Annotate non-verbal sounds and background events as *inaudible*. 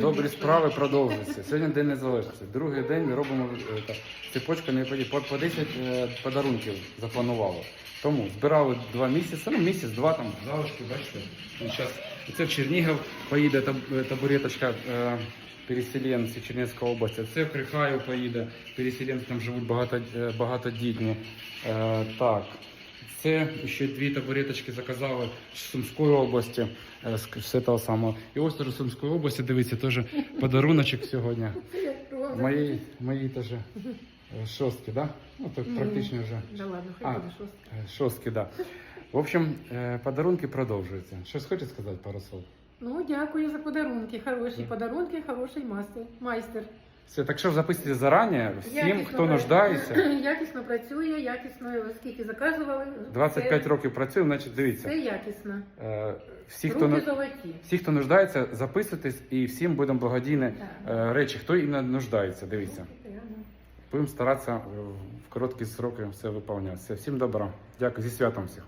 Добрі справи продовжуються. Сьогодні День Незалежності. Другий день ми робимо е, цепочка не по, по 10 е, подарунків запланували. Тому збирали два місяці, ну місяць-два там залишки, бачите. Зараз це в Чернігів поїде е, табуреточка переселенці Чернігівської області. Це в Крихаю поїде. Переселенці там живуть багато, багатодітні. Так. Це ще дві табуреточки заказали з Сумської області, е, з того самого. І ось теж Сумської області, дивіться, теж подаруночок сьогодні. Мої, мої теж е, шостки, да? Ну, так практично вже. Да ладно, хай буде шостка. е, Шостки, да. В общем, подарунки продовжуються. Щось хочете сказати пару слов? Ну, дякую за подарунки. Хороші Да. подарунки, хороший майстер. Все, так що записуйте зарані, всім, Якісно хто пра- нуждається. *clears throat* Якісно працює, якісно, скільки заказували. 25 все- років працює, значить Все дивіться. якісно. Е, Всі, хто, Руки ну- золоті. всі, хто нуждається, записуйтесь і всім будемо благодійні Так. е, речі, хто іменно нуждається, дивіться. Будемо старатися е, в короткі сроки все виконувати. Все, всім добра. Дякую, зі святом всіх.